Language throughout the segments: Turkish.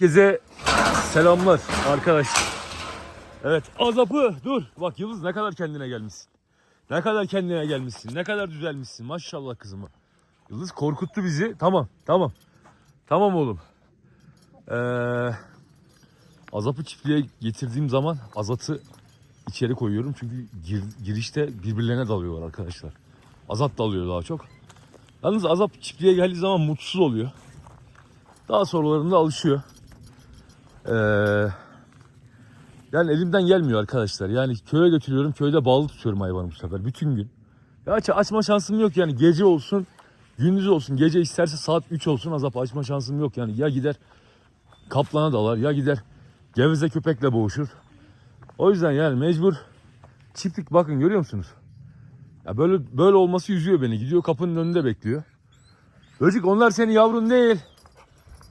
Herkese selamlar arkadaşlar. Evet azapı dur. Bak Yıldız ne kadar kendine gelmişsin. Ne kadar kendine gelmişsin. Ne kadar düzelmişsin. Maşallah kızıma. Yıldız korkuttu bizi. Tamam tamam. Tamam oğlum. Ee, azapı çiftliğe getirdiğim zaman azatı içeri koyuyorum. Çünkü gir- girişte birbirlerine dalıyorlar arkadaşlar. Azat dalıyor daha çok. Yalnız azap çiftliğe geldiği zaman mutsuz oluyor. Daha sonralarında alışıyor. Ee, yani elimden gelmiyor arkadaşlar. Yani köye götürüyorum. Köyde bağlı tutuyorum hayvanı bu sefer. Bütün gün. Ya aç, açma şansım yok yani. Gece olsun, gündüz olsun. Gece isterse saat 3 olsun azap açma şansım yok. Yani ya gider kaplana dalar ya gider geveze köpekle boğuşur. O yüzden yani mecbur çiftlik bakın görüyor musunuz? Ya böyle böyle olması üzüyor beni. Gidiyor kapının önünde bekliyor. Böcük onlar senin yavrun değil.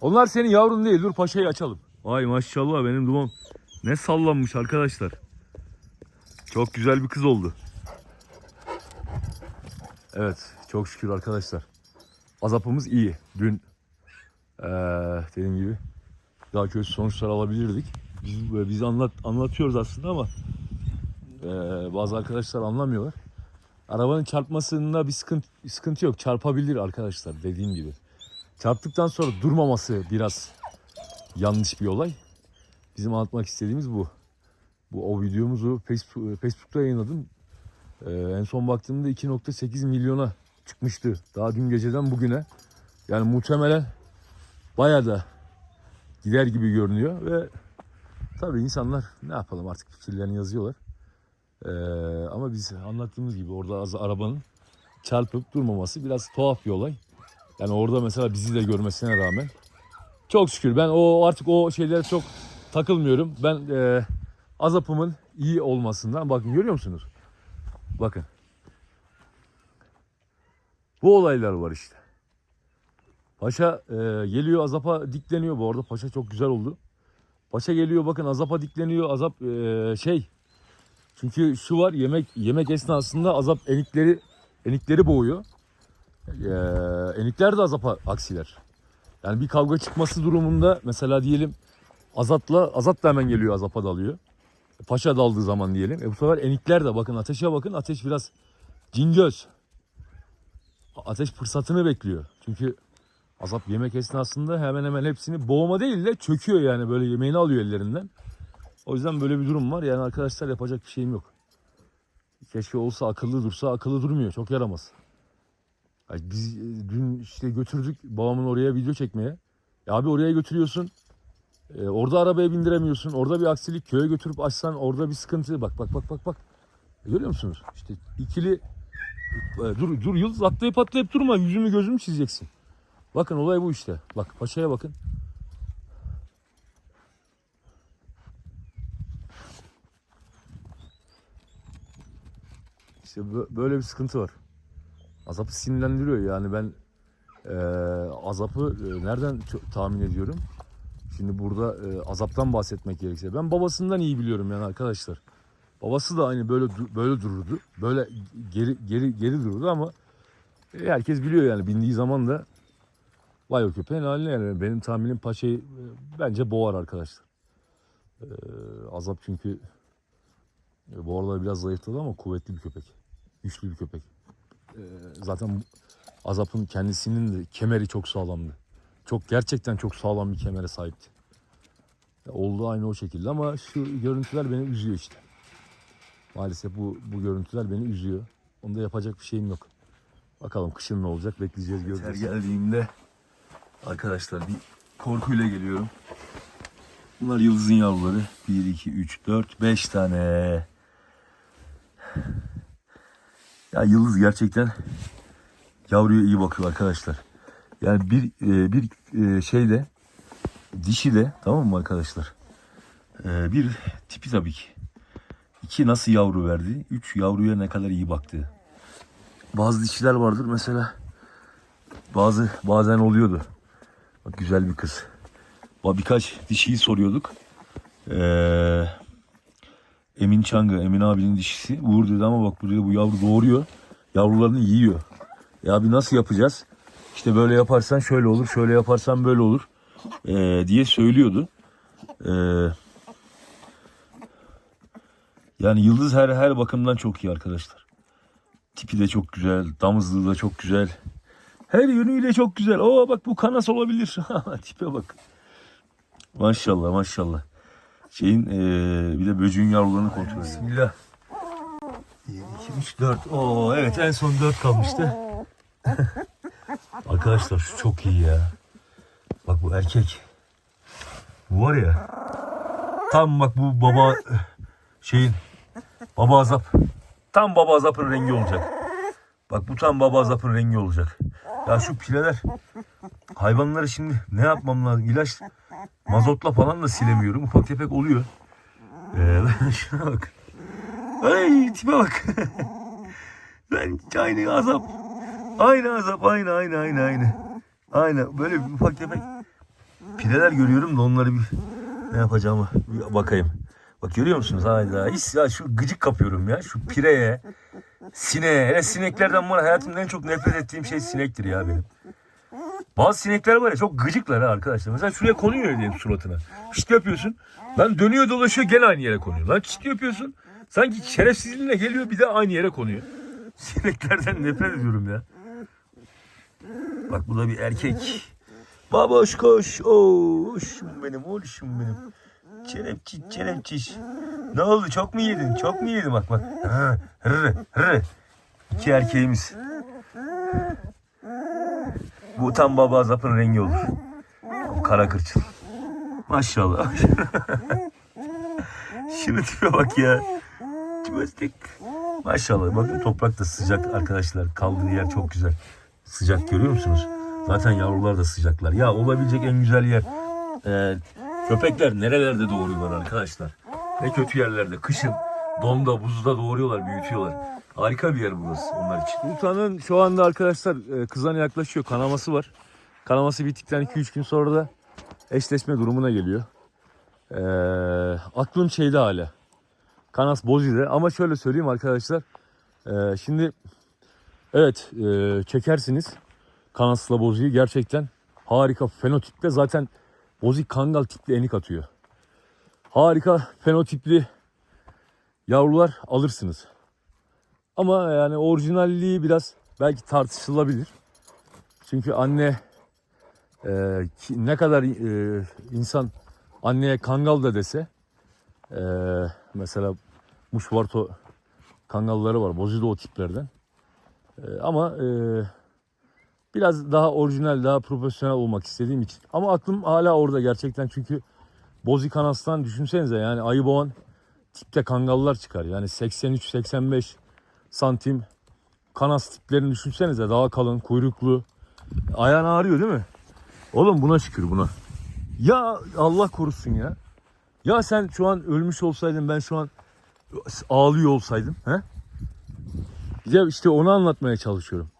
Onlar senin yavrun değil. Dur paşayı açalım. Ay maşallah benim duman ne sallanmış arkadaşlar. Çok güzel bir kız oldu. Evet çok şükür arkadaşlar. Azapımız iyi. Dün eee dediğim gibi daha kötü sonuçlar alabilirdik. Biz, biz anlat, anlatıyoruz aslında ama eee, bazı arkadaşlar anlamıyorlar. Arabanın çarpmasında bir sıkıntı, sıkıntı yok. Çarpabilir arkadaşlar dediğim gibi. Çarptıktan sonra durmaması biraz yanlış bir olay. Bizim anlatmak istediğimiz bu. Bu o videomuzu Facebook, Facebook'ta yayınladım. Ee, en son baktığımda 2.8 milyona çıkmıştı. Daha dün geceden bugüne. Yani muhtemelen bayağı da gider gibi görünüyor ve tabii insanlar ne yapalım artık fikirlerini yazıyorlar. Ee, ama biz anlattığımız gibi orada az arabanın çarpıp durmaması biraz tuhaf bir olay. Yani orada mesela bizi de görmesine rağmen çok şükür ben o artık o şeylere çok takılmıyorum. Ben e, azapımın iyi olmasından bakın görüyor musunuz? Bakın. Bu olaylar var işte. Paşa e, geliyor azapa dikleniyor bu arada. Paşa çok güzel oldu. Paşa geliyor bakın azapa dikleniyor. Azap e, şey. Çünkü şu var yemek yemek esnasında azap enikleri enikleri boğuyor. E, enikler de azapa aksiler. Yani bir kavga çıkması durumunda mesela diyelim Azat'la Azat da hemen geliyor Azap'a dalıyor. Paşa daldığı zaman diyelim. E bu sefer enikler de bakın ateşe bakın. Ateş biraz cingöz. Ateş fırsatını bekliyor. Çünkü Azap yemek esnasında hemen hemen hepsini boğma değil de çöküyor yani böyle yemeğini alıyor ellerinden. O yüzden böyle bir durum var. Yani arkadaşlar yapacak bir şeyim yok. Keşke olsa akıllı dursa akıllı durmuyor. Çok yaramaz. Biz e, dün işte götürdük babamın oraya video çekmeye. Ya abi oraya götürüyorsun. E, orada arabaya bindiremiyorsun. Orada bir aksilik köye götürüp açsan orada bir sıkıntı. Bak bak bak bak bak. E, görüyor musunuz? İşte ikili e, dur dur yıldız atlayıp atlayıp durma. Yüzümü gözümü çizeceksin. Bakın olay bu işte. Bak paşaya bakın. İşte bö- böyle bir sıkıntı var. Azap'ı sinirlendiriyor yani ben eee, Azap'ı e, nereden tahmin ediyorum? Şimdi burada e, Azap'tan bahsetmek gerekirse ben babasından iyi biliyorum yani arkadaşlar. Babası da aynı böyle böyle dururdu. Böyle geri geri geri dururdu ama e, herkes biliyor yani bindiği zaman da vay o köpeğin haline yani benim tahminim paşayı e, bence boğar arkadaşlar. Eee, Azap çünkü e, bu aralar biraz zayıfladı ama kuvvetli bir köpek. Güçlü bir köpek. Ee, zaten Azap'ın kendisinin de kemeri çok sağlamdı. Çok gerçekten çok sağlam bir kemere sahipti. Oldu aynı o şekilde ama şu görüntüler beni üzüyor işte. Maalesef bu bu görüntüler beni üzüyor. Onda yapacak bir şeyim yok. Bakalım kışın ne olacak bekleyeceğiz göreceğiz. geldiğimde arkadaşlar bir korkuyla geliyorum. Bunlar yıldızın yavruları. 1, 2, 3, 4, 5 tane. Ya Yıldız gerçekten yavruya iyi bakıyor arkadaşlar. Yani bir e, bir e, şeyde dişi de tamam mı arkadaşlar? E, bir tipi tabii ki. İki nasıl yavru verdi? Üç yavruya ne kadar iyi baktı. Bazı dişiler vardır mesela. Bazı bazen oluyordu. Bak güzel bir kız. Birkaç dişiyi soruyorduk. Eee Emin Çangı, Emin abinin dişisi. Uğur dedi ama bak buraya bu yavru doğuruyor. Yavrularını yiyor. Ya abi nasıl yapacağız? İşte böyle yaparsan şöyle olur, şöyle yaparsan böyle olur. e, diye söylüyordu. E, yani Yıldız her her bakımdan çok iyi arkadaşlar. Tipi de çok güzel, damızlığı da çok güzel. Her yönüyle çok güzel. Oo bak bu kanas olabilir. Tipe bak. Maşallah maşallah. Şeyin eee, bir de böcüğün yavrularını kontrol edelim. Bismillah. 1, 2, 3, 4. Oo evet en son 4 kalmıştı. Arkadaşlar şu çok iyi ya. Bak bu erkek. Bu var ya. Tam bak bu baba şeyin baba azap. Tam baba azapın rengi olacak. Bak bu tam baba azapın rengi olacak. Ya şu pileler hayvanları şimdi ne yapmam lazım? İlaç mazotla falan da silemiyorum. Ufak tefek oluyor. Ee, şuna bak. Ay tipe bak. ben aynı azap. Aynı azap aynı aynı aynı aynı. Aynı böyle ufak tefek pileler görüyorum da onları bir ne yapacağımı bir bakayım. Bak görüyor musunuz? Hayda. Hiç ya şu gıcık kapıyorum ya. Şu pireye, sineğe. Hele sineklerden bana hayatımda en çok nefret ettiğim şey sinektir ya benim. Bazı sinekler var ya çok gıcıklar ha arkadaşlar. Mesela şuraya konuyor diyelim suratına. Şişt yapıyorsun. Lan dönüyor dolaşıyor gene aynı yere konuyor. Lan şişt yapıyorsun. Sanki şerefsizliğine geliyor bir de aynı yere konuyor. Sineklerden nefret ediyorum ya. Bak bu da bir erkek. Baboş koş. Oğuşum benim, oğluşum benim. Çerepçiş, çerepçiş. Ne oldu? Çok mu yedin? Çok mu yedin? Bak bak. Hırrı, hırrı. İki erkeğimiz. Bu tam baba zapın rengi olur. Kara kırçıl. Maşallah. Şunu tipe bak ya. Tipestik. Maşallah. Bakın toprak da sıcak arkadaşlar. Kaldığı yer çok güzel. Sıcak görüyor musunuz? Zaten yavrular da sıcaklar. Ya olabilecek en güzel yer. Ee, köpekler nerelerde doğuruyorlar arkadaşlar? Ne kötü yerlerde. Kışın donda, buzda doğuruyorlar, büyütüyorlar. Harika bir yer burası onlar için. Sultan'ın şu anda arkadaşlar e, kızana yaklaşıyor. Kanaması var. Kanaması bittikten 2-3 gün sonra da eşleşme durumuna geliyor. Ee, aklım şeyde hala. Kanas Bozi'de ama şöyle söyleyeyim arkadaşlar. Ee, şimdi evet e, çekersiniz Kanas'la Bozi'yi gerçekten harika fenotipte zaten Bozi Kangal tipli enik atıyor. Harika fenotipli yavrular alırsınız. Ama yani orijinalliği biraz belki tartışılabilir. Çünkü anne e, ki- ne kadar e, insan anneye kangal da dese e, mesela muşvarto kangalları var. Bozido o tiplerden. E, ama e, biraz daha orijinal, daha profesyonel olmak istediğim için. Ama aklım hala orada gerçekten çünkü Bozi düşünsenize yani ayı boğan tipte kangallar çıkar. Yani 83-85 santim kanas tiplerini düşünsenize daha kalın, kuyruklu. Ayağın ağrıyor değil mi? Oğlum buna şükür buna. Ya Allah korusun ya. Ya sen şu an ölmüş olsaydın ben şu an ağlıyor olsaydım. He? Ya işte onu anlatmaya çalışıyorum.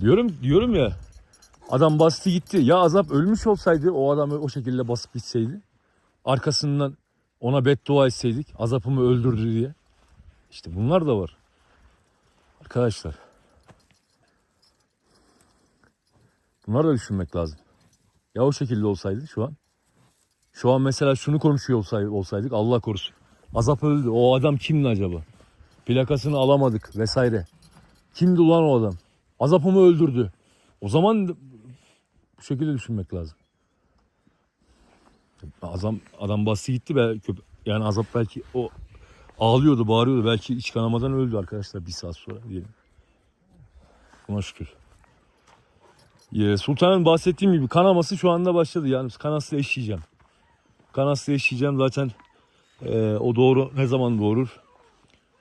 Diyorum diyorum ya adam bastı gitti. Ya azap ölmüş olsaydı o adam o şekilde basıp gitseydi. Arkasından ona beddua etseydik azapımı öldürdü diye. İşte bunlar da var. Arkadaşlar. Bunları da düşünmek lazım. Ya o şekilde olsaydı şu an. Şu an mesela şunu konuşuyor olsaydık, Allah korusun. Azap öldü. O adam kimdi acaba? Plakasını alamadık vesaire. Kimdi ulan o adam? Azapımı öldürdü. O zaman bu şekilde düşünmek lazım. Adam, adam bastı gitti be. Köp- Yani azap belki o ağlıyordu, bağırıyordu. Belki iç kanamadan öldü arkadaşlar bir saat sonra diyelim. Buna şükür. Sultan'ın bahsettiğim gibi kanaması şu anda başladı. Yani kanasla eşleyeceğim. Kanasla eşleyeceğim zaten e, o doğru ne zaman doğurur?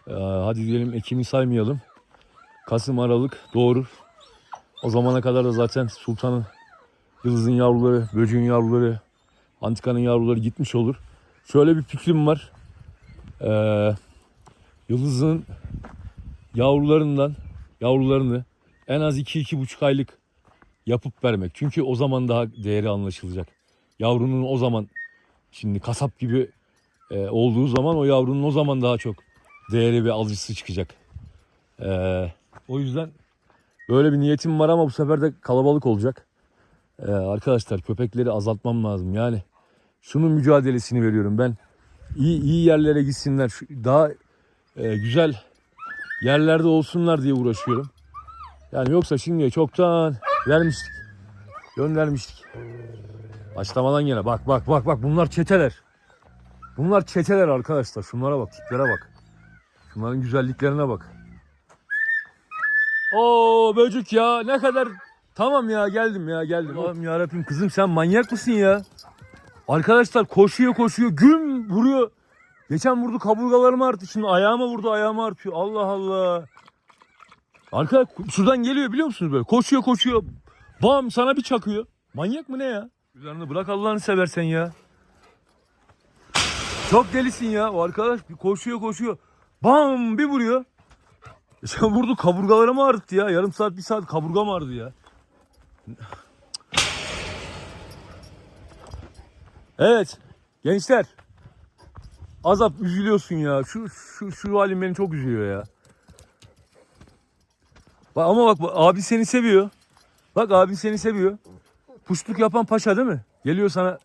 Ee, hadi diyelim Ekim'i saymayalım. Kasım Aralık doğurur. O zamana kadar da zaten Sultan'ın Yıldız'ın yavruları, böceğin yavruları, Antika'nın yavruları gitmiş olur. Şöyle bir fikrim var. Ee, Yıldız'ın yavrularından yavrularını en az 2-2,5 aylık yapıp vermek. Çünkü o zaman daha değeri anlaşılacak. Yavrunun o zaman şimdi kasap gibi e, olduğu zaman o yavrunun o zaman daha çok değeri ve alıcısı çıkacak. Ee, o yüzden böyle bir niyetim var ama bu sefer de kalabalık olacak. Ee, arkadaşlar köpekleri azaltmam lazım. Yani şunun mücadelesini veriyorum ben. İyi iyi yerlere gitsinler. Daha e, güzel yerlerde olsunlar diye uğraşıyorum. Yani yoksa şimdiye çoktan vermiştik. Göndermiştik. Başlamadan gene bak bak bak bak bunlar çeteler. Bunlar çeteler arkadaşlar. Şunlara bak tiplere bak. Şunların güzelliklerine bak. Oo böcük ya ne kadar tamam ya geldim ya geldim. Allah'ım yarabbim kızım sen manyak mısın ya? Arkadaşlar koşuyor koşuyor güm vuruyor. Geçen vurdu kaburgalarımı arttı şimdi ayağıma vurdu ayağıma artıyor. Allah Allah. Arka şuradan geliyor biliyor musunuz böyle koşuyor koşuyor. Bam sana bir çakıyor. Manyak mı ne ya? Üzerine bırak Allah'ını seversen ya. Çok delisin ya o arkadaş bir koşuyor koşuyor. Bam bir vuruyor. Sen vurdu kaburgalarımı ağrıttı ya. Yarım saat bir saat kaburgam ağrıdı ya. Evet gençler. Azap üzülüyorsun ya. Şu şu şu halim beni çok üzüyor ya. Bak ama bak, abi seni seviyor. Bak abi seni seviyor. Puştluk yapan paşa değil mi? Geliyor sana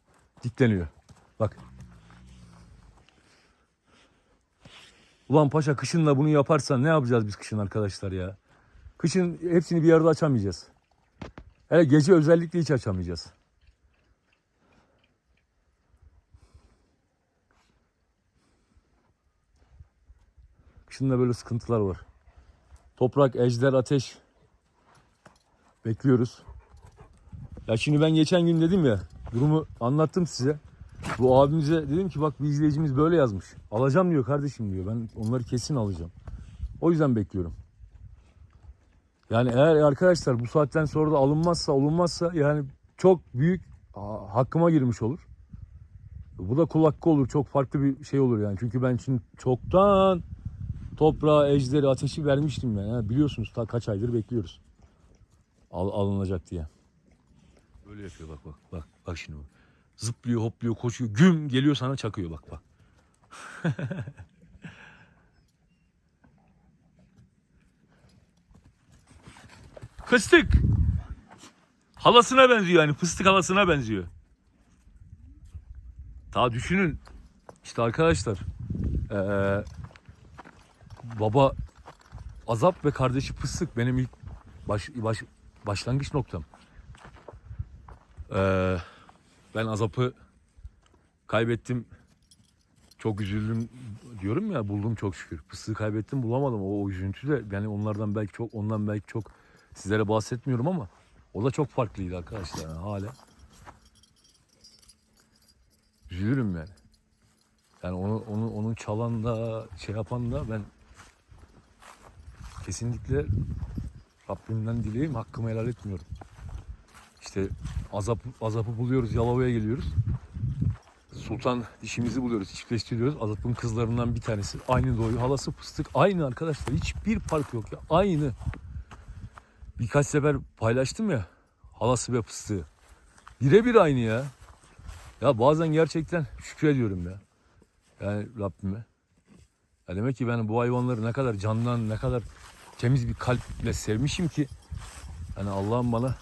dikleniyor. Bak. Ulan paşa kışınla bunu yaparsan ne yapacağız biz kışın arkadaşlar ya? Kışın hepsini bir yerde açamayacağız. Hele gece özellikle hiç açamayacağız. Kışın da böyle sıkıntılar var. Toprak, ejder, ateş. Bekliyoruz. Ya şimdi ben geçen gün dedim ya, durumu anlattım size. Bu abimize dedim ki bak bir izleyicimiz böyle yazmış. Alacağım diyor kardeşim diyor. Ben onları kesin alacağım. O yüzden bekliyorum. Yani eğer arkadaşlar bu saatten sonra da alınmazsa olunmazsa yani çok büyük ha- hakkıma girmiş olur. Bu da kul hakkı olur. Çok farklı bir şey olur yani. Çünkü ben şimdi çoktan toprağa, ejderi, ateşi vermiştim. Yani biliyorsunuz ta kaç aydır bekliyoruz. Al, alınacak diye. Böyle yapıyor bak bak bak bak şimdi bak. Zıplıyor, hopluyor, koşuyor. Güm geliyor sana çakıyor bak bak. Fıstık. Halasına benziyor yani. Fıstık halasına benziyor. Daha düşünün. İşte arkadaşlar. Ee, baba Azap ve kardeşi Fıstık benim ilk baş, baş, başlangıç noktam. Ee, ben Azap'ı kaybettim. Çok üzüldüm diyorum ya buldum çok şükür. Fıstığı kaybettim bulamadım. O, o üzüntü de yani onlardan belki çok ondan belki çok sizlere bahsetmiyorum ama o da çok farklıydı arkadaşlar yani hala. Üzülürüm yani. Yani onu onu onun çalan da şey yapan da ben kesinlikle Rabbimden dileyim hakkımı helal etmiyorum. İşte azap azapı buluyoruz, Yalova'ya geliyoruz. Sultan dişimizi buluyoruz, çiftleştiriyoruz. Azap'ın kızlarından bir tanesi. Aynı doğuyor. Halası fıstık. Aynı arkadaşlar. Hiçbir fark yok ya. Aynı. Birkaç sefer paylaştım ya. Halası ve fıstığı. Birebir aynı ya. Ya bazen gerçekten şükrediyorum ya. Yani Rabbime. Ya demek ki ben bu hayvanları ne kadar candan, ne kadar temiz bir kalple sevmişim ki. Yani Allah'ım bana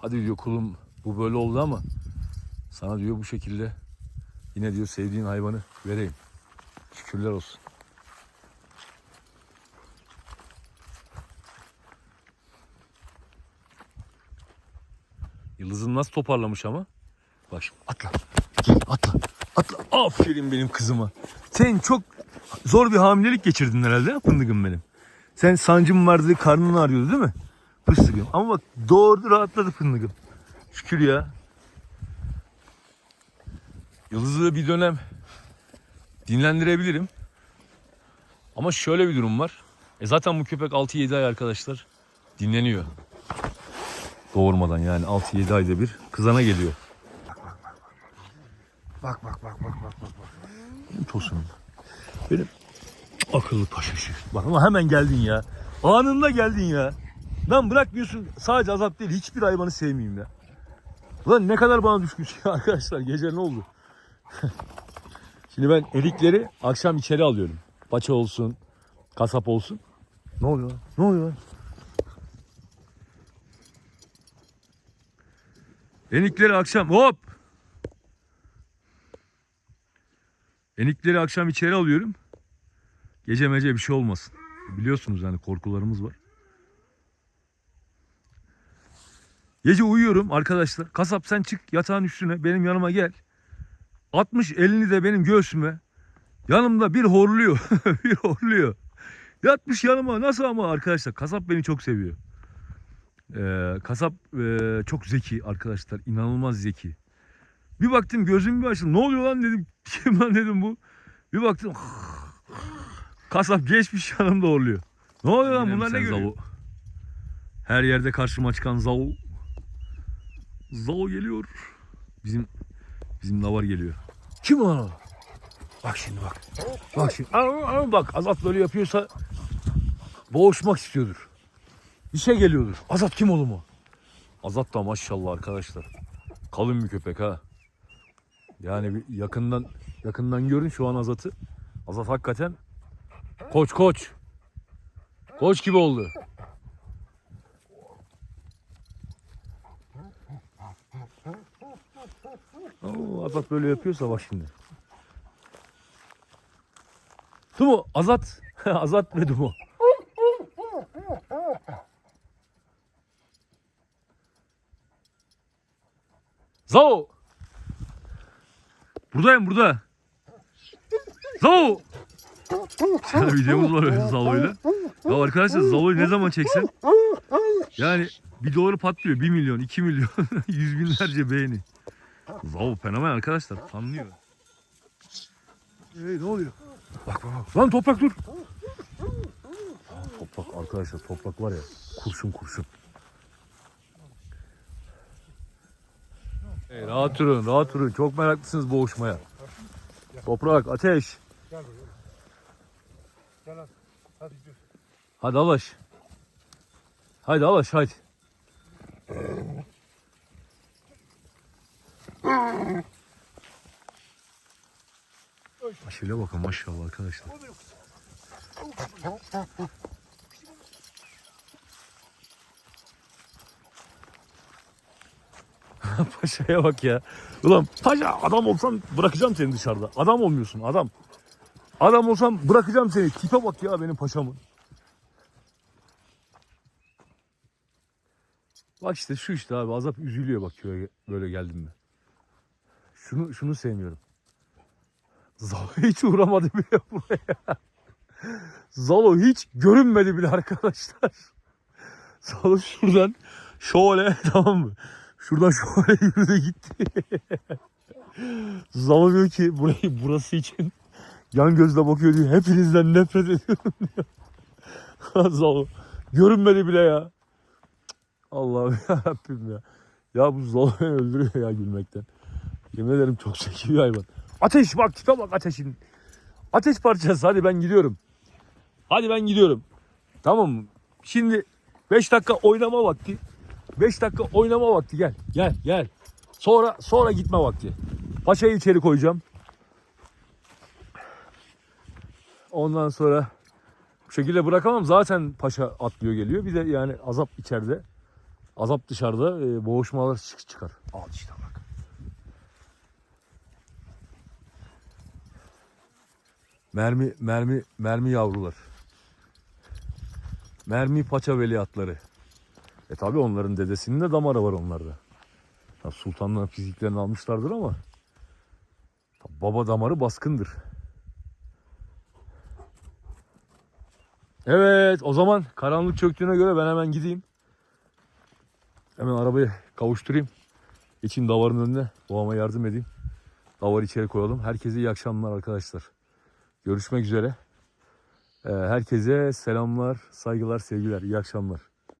hadi diyor kulum bu böyle oldu ama sana diyor bu şekilde yine diyor sevdiğin hayvanı vereyim. Şükürler olsun. Yıldız'ın nasıl toparlamış ama? Bak şimdi atla. Gel atla. Atla. Aferin benim kızıma. Sen çok zor bir hamilelik geçirdin herhalde fındıkım benim. Sen sancın vardı, karnın ağrıyordu değil mi? Fıstıkım. Ama bak doğurdu rahatladı fındıkım. Şükür ya. Yıldız'ı bir dönem dinlendirebilirim. Ama şöyle bir durum var. E zaten bu köpek 6-7 ay arkadaşlar dinleniyor. Doğurmadan yani 6-7 ayda bir kızana geliyor. Bak bak bak bak bak bak. bak. Benim tosunum. Benim akıllı paşaşı. Bak ama hemen geldin ya. Anında geldin ya. Lan bırakmıyorsun sadece azap değil hiçbir hayvanı sevmeyeyim ya. Ulan ne kadar bana düşmüş ya arkadaşlar gece ne oldu? Şimdi ben erikleri akşam içeri alıyorum. Paça olsun, kasap olsun. Ne oluyor? lan? Ne oluyor? Enikleri akşam hop. Enikleri akşam içeri alıyorum. Gece mece bir şey olmasın. Biliyorsunuz yani korkularımız var. Gece uyuyorum arkadaşlar. Kasap sen çık yatağın üstüne benim yanıma gel. 60 elini de benim göğsüme. Yanımda bir horluyor. bir horluyor. Yatmış yanıma nasıl ama arkadaşlar kasap beni çok seviyor. Ee, kasap e, çok zeki arkadaşlar. inanılmaz zeki. Bir baktım gözüm bir açtı. Ne oluyor lan dedim. Kim lan dedim bu. Bir baktım. kasap geçmiş yanımda horluyor. Ne oluyor lan bunlar ne görüyor? Her yerde karşıma çıkan Zao. Zao geliyor. Bizim bizim lavar geliyor. Kim lan o? Bak şimdi bak. Bak şimdi. Aa, aa, bak Azat böyle yapıyorsa boğuşmak istiyordur. Bir şey geliyordur. Azat kim oğlum o? Azat da maşallah arkadaşlar. Kalın bir köpek ha. Yani yakından yakından görün şu an Azat'ı. Azat hakikaten koç koç. Koç gibi oldu. Azat böyle yapıyorsa bak şimdi. Dumo Azat. Azat ve Dumo. Zao. Buradayım burada. Sana videomuz var öyle Zalo'yla. Ya arkadaşlar Zalo'yu ne zaman çeksen yani bir doları patlıyor. 1 milyon, 2 milyon, yüz binlerce beğeni. Zao fenomen arkadaşlar. Anlıyor. Hey ne oluyor? Bak bak bak. Lan toprak dur. Toprak arkadaşlar toprak var ya. Kurşun kurşun. Hey, rahat durun rahat durun. Çok meraklısınız boğuşmaya. Toprak ateş. Gel buraya. Gel hadi. Hadi gidiyoruz. Hadi Alaş. Hadi Alaş hadi. Şöyle bakın maşallah arkadaşlar. Paşa'ya bak ya. Ulan paşa adam olsan bırakacağım seni dışarıda. Adam olmuyorsun adam. Adam olsam bırakacağım seni. Tipe bak ya benim paşamın. Bak işte şu işte abi azap üzülüyor bak köye böyle geldim mi. Şunu şunu sevmiyorum. Zalo hiç uğramadı bile buraya. Zalo hiç görünmedi bile arkadaşlar. Zalo şuradan şöyle tamam mı? Şuradan şöyle yürüdü gitti. Zalo diyor ki burayı burası için yan gözle bakıyor diyor. Hepinizden nefret ediyorum diyor. Zalo görünmedi bile ya. Allah'ım ya Rabbim ya. Ya bu Zalo beni öldürüyor ya gülmekten. Yemin ederim çok zeki bir hayvan. Ateş bak tipe bak ateşin. Ateş parçası hadi ben gidiyorum. Hadi ben gidiyorum. Tamam mı? Şimdi 5 dakika oynama vakti. 5 dakika oynama vakti gel. Gel gel. Sonra sonra gitme vakti. Paşayı içeri koyacağım. Ondan sonra bu şekilde bırakamam. Zaten paşa atlıyor geliyor. Bir de yani azap içeride. Azap dışarıda e, boğuşmalar çık- çıkar. Al işte bak. Mermi mermi mermi yavrular. Mermi paça veliahtları. E tabi onların dedesinin de damarı var onlarda. Ya sultanların fiziklerini almışlardır ama baba damarı baskındır. Evet o zaman karanlık çöktüğüne göre ben hemen gideyim. Hemen arabayı kavuşturayım. Geçeyim davarın önüne. Babama yardım edeyim. Davarı içeri koyalım. Herkese iyi akşamlar arkadaşlar. Görüşmek üzere. Ee, herkese selamlar, saygılar, sevgiler. İyi akşamlar.